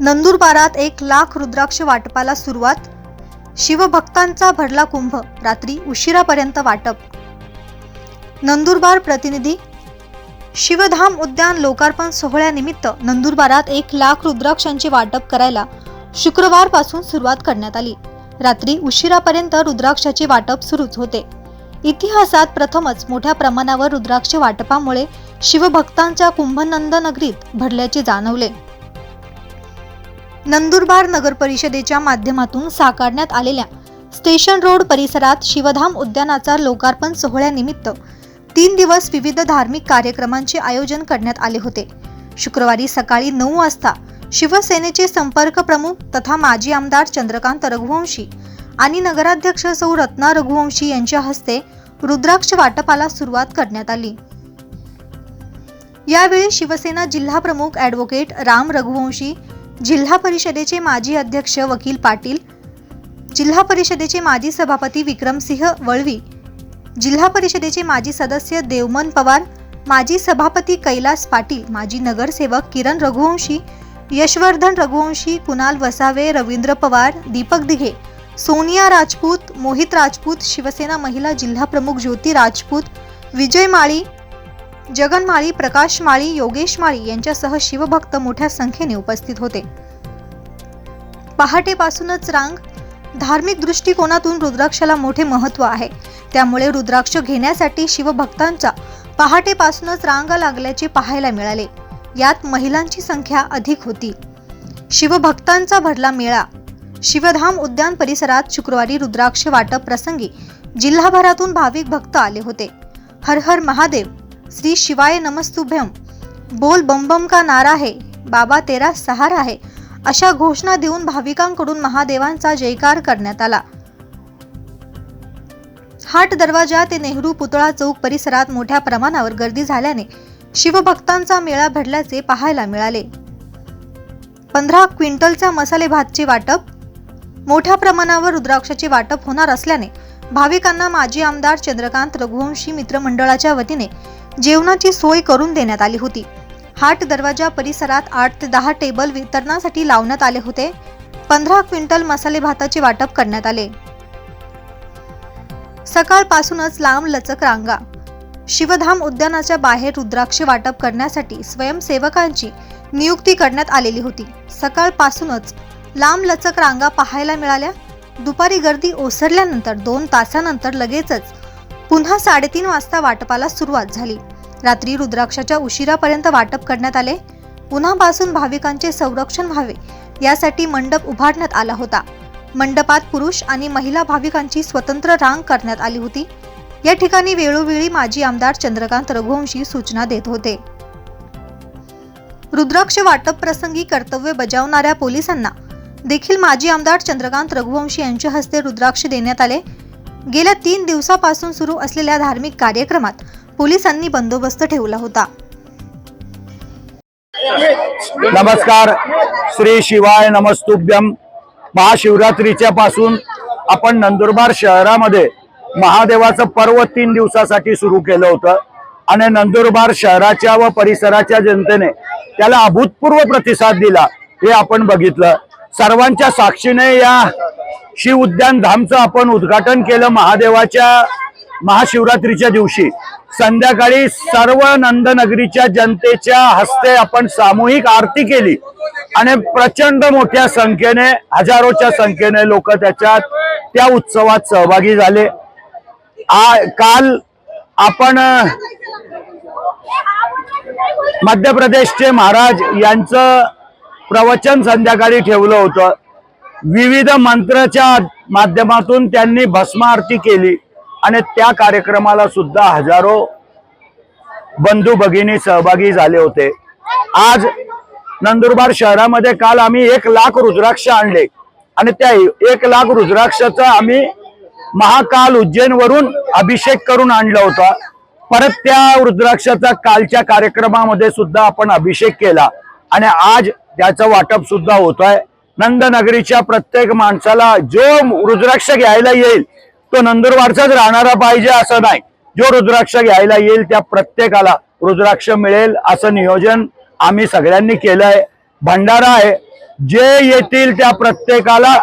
नंदुरबारात एक लाख रुद्राक्ष वाटपाला सुरुवात. शिवभक्तांचा भरला कुंभ रात्री उशिरापर्यंत वाटप. नंदुरबार प्रतिनिधी शिवधाम उद्यान लोकार्पण सोहळ्यानिमित्त नंदुरबारात एक लाख रुद्राक्षांचे वाटप करायला शुक्रवारपासून सुरुवात करण्यात आली. रात्री उशिरापर्यंत रुद्राक्षाचे वाटप सुरूच होते. इतिहासात प्रथमच मोठ्या प्रमाणावर रुद्राक्ष वाटपामुळे शिवभक्तांच्या कुंभनंद नगरीत भरल्याचे जाणवले. नंदुरबार नगर परिषदेच्या माध्यमातून साकारण्यात आलेल्या स्टेशन रोड परिसरात शिवधाम उद्यानाचा लोकार्पण सोहळ्यानिमित्त तीन दिवस विविध धार्मिक कार्यक्रमांचे आयोजन करण्यात आले होते. शुक्रवारी सकाळी नऊ वाजता शिवसेनेचे संपर्क प्रमुख तथा माजी आमदार चंद्रकांत रघुवंशी आणि नगराध्यक्ष सौ रत्ना रघुवंशी यांच्या हस्ते रुद्राक्ष वाटपाला सुरुवात करण्यात आली. यावेळी शिवसेना जिल्हा प्रमुख ॲडव्होकेट राम रघुवंशी जिल्हा परिषदेचे माजी अध्यक्ष वकील पाटील जिल्हा परिषदेचे माजी सभापती विक्रमसिंह वळवी जिल्हा परिषदेचे माजी सदस्य देवमन पवार माजी सभापती कैलास पाटील माजी नगरसेवक किरण रघुवंशी यशवर्धन रघुवंशी कुणाल वसावे रवींद्र पवार दीपक दिघे सोनिया राजपूत मोहित राजपूत शिवसेना महिला जिल्हा प्रमुख ज्योती राजपूत विजय माळी जगन माळी प्रकाश माळी योगेश माळी यांच्यासह शिवभक्त मोठ्या संख्येने उपस्थित होते. पहाटेपासूनच रांग धार्मिक दृष्टिकोनातून रुद्राक्षाला मोठे महत्त्व आहे. त्यामुळे रुद्राक्ष घेण्यासाठी शिवभक्तांचा पहाटेपासूनच रांग लागल्याचे पाहायला मिळाले. यात महिलांची संख्या अधिक होती. शिवभक्तांचा भरला मेळा. शिवधाम उद्यान परिसरात शुक्रवारी रुद्राक्ष वाटप प्रसंगी जिल्हाभरातून भाविक भक्त आले होते. हर हर महादेव! श्री शिवाय नमस्तुभ्यम. बोल बम का नारा है बाबा तेरा सहारा आहे अशा घोषणा देऊन भाविकांकडून महादेवांचा जयकार करण्यात आला. हाट दरवाजा ते नेहरू पुतळा चौक परिसरात मोठ्या प्रमाणावर गर्दी झाल्याने शिवभक्तांचा मेळा भरल्याचे पाहायला मिळाले. पंधरा क्विंटलचा मसाले भातचे वाटप मोठ्या प्रमाणावर रुद्राक्षाचे वाटप होणार असल्याने भाविकांना माजी आमदार चंद्रकांत रघुवंशी मित्रमंडळाच्या वतीने जेवणाची सोय करून देण्यात आली होती. हाट दरवाजा परिसरात आठ ते दहा टेबल वितरणासाठी लावण्यात आले होते. पंधरा क्विंटल मसाले भाताचे वाटप करण्यात आले. सकाळपासूनच लांब लचक रांगा. शिवधाम उद्यानाच्या बाहेर रुद्राक्ष वाटप करण्यासाठी स्वयंसेवकांची नियुक्ती करण्यात आलेली होती. सकाळपासूनच लांब लचक रांगा पाहायला मिळाल्या. दुपारी गर्दी ओसरल्यानंतर दोन तासानंतर लगेचच पुन्हा साडेतीन वाजता वाटपाला सुरुवात झाली. रात्री रुद्राक्षाच्या उशिरापर्यंत वाटप करण्यात आले. उन्हापासून भाविकांचे संरक्षण व्हावे यासाठी मंडप उभारण्यात आला होता. मंडपात पुरुष आणि महिला भाविकांची स्वतंत्र रांग करण्यात आली होती. या ठिकाणी वेळोवेळी माजी आमदार चंद्रकांत रघुवंशी सूचना देत होते. रुद्राक्ष वाटप प्रसंगी कर्तव्य बजावणाऱ्या पोलिसांना देखील माजी आमदार चंद्रकांत रघुवंशी यांच्या हस्ते रुद्राक्ष देण्यात आले. गेल्या तीन दिवसापासून सुरू असलेल्या धार्मिक कार्यक्रमात पोलिसांनी बंदोबस्त ठेवला होता. नमस्कार. श्री शिवाय नमस्तुभ्यम. महाशिवरात्रीच्या पासून आपण नंदुरबार शहरामध्ये महादेवाचं पर्व तीन दिवसासाठी सुरू केलं होतं. आणि नंदुरबार शहराच्या व परिसराच्या जनतेने त्याला अभूतपूर्व प्रतिसाद दिला हे आपण बघितलं. सर्वांच्या साक्षीने या शिव उद्यान धामचं आपण उद्घाटन केलं महादेवाच्या महाशिवरात्रीच्या दिवशी. संध्याकाळी सर्व नंदनगरीच्या जनतेच्या हस्ते आपण सामूहिक आरती केली आणि प्रचंड मोठ्या संख्येने हजारोच्या संख्येने लोक त्याच्यात त्या उत्सवात सहभागी झाले. आ काल आपण मध्य प्रदेशचे महाराज यांचं प्रवचन संध्याकाळी ठेवलं होतं. विविध मंत्राच्या माध्यमातून त्यांनी भस्म आरती केली. आणि त्या कार्यक्रमाला सुद्धा हजारो बंधू भगिनी सहभागी झाले होते. आज नंदुरबार शहरामध्ये काल आम्ही एक लाख रुद्राक्ष आणले. आणि त्या एक लाख रुद्राक्षाचा आम्ही महाकाल उज्जैनवरून अभिषेक करून आणला होता. परत त्या रुद्राक्षाचा कालच्या कार्यक्रमामध्ये सुद्धा आपण अभिषेक केला. आणि आज त्याचं वाटप सुद्धा होत आहे नंदनगरीच्या प्रत्येक माणसाला जो रुद्राक्ष घ्यायला येईल तो नंदुरबारचाच राहणारा पाहिजे असं नाही. जो रुद्राक्ष घ्यायला येईल त्या प्रत्येकाला रुद्राक्ष मिळेल असं नियोजन आम्ही सगळ्यांनी केलंय. भंडारा आहे. जे येतील त्या प्रत्येकाला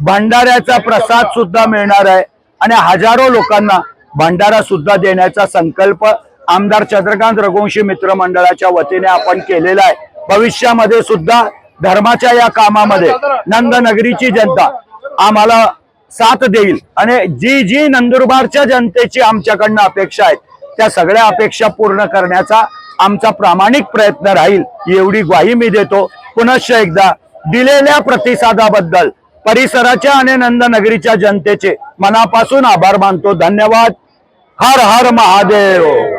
भंडाऱ्याचा प्रसाद सुद्धा मिळणार आहे. आणि हजारो लोकांना भंडारा सुद्धा देण्याचा संकल्प आमदार चंद्रकांत रघुवंशी मित्र मंडळाच्या वतीने आपण केलेला आहे. भविष्यामध्ये सुद्धा धर्माच्या या कामामध्ये नंदनगरीची जनता आम्हाला साथ देईल. आणि जी जी नंदुरबारच्या जनतेची आमच्याकडनं अपेक्षा आहेत त्या सगळ्या अपेक्षा पूर्ण करण्याचा आमचा प्रामाणिक प्रयत्न राहील एवढी ग्वाही मी देतो. पुनश्च एकदा दिलेल्या प्रतिसादाबद्दल परिसराच्या आणि नंदनगरीच्या जनतेचे मनापासून आभार मानतो. धन्यवाद. हर हर महादेव.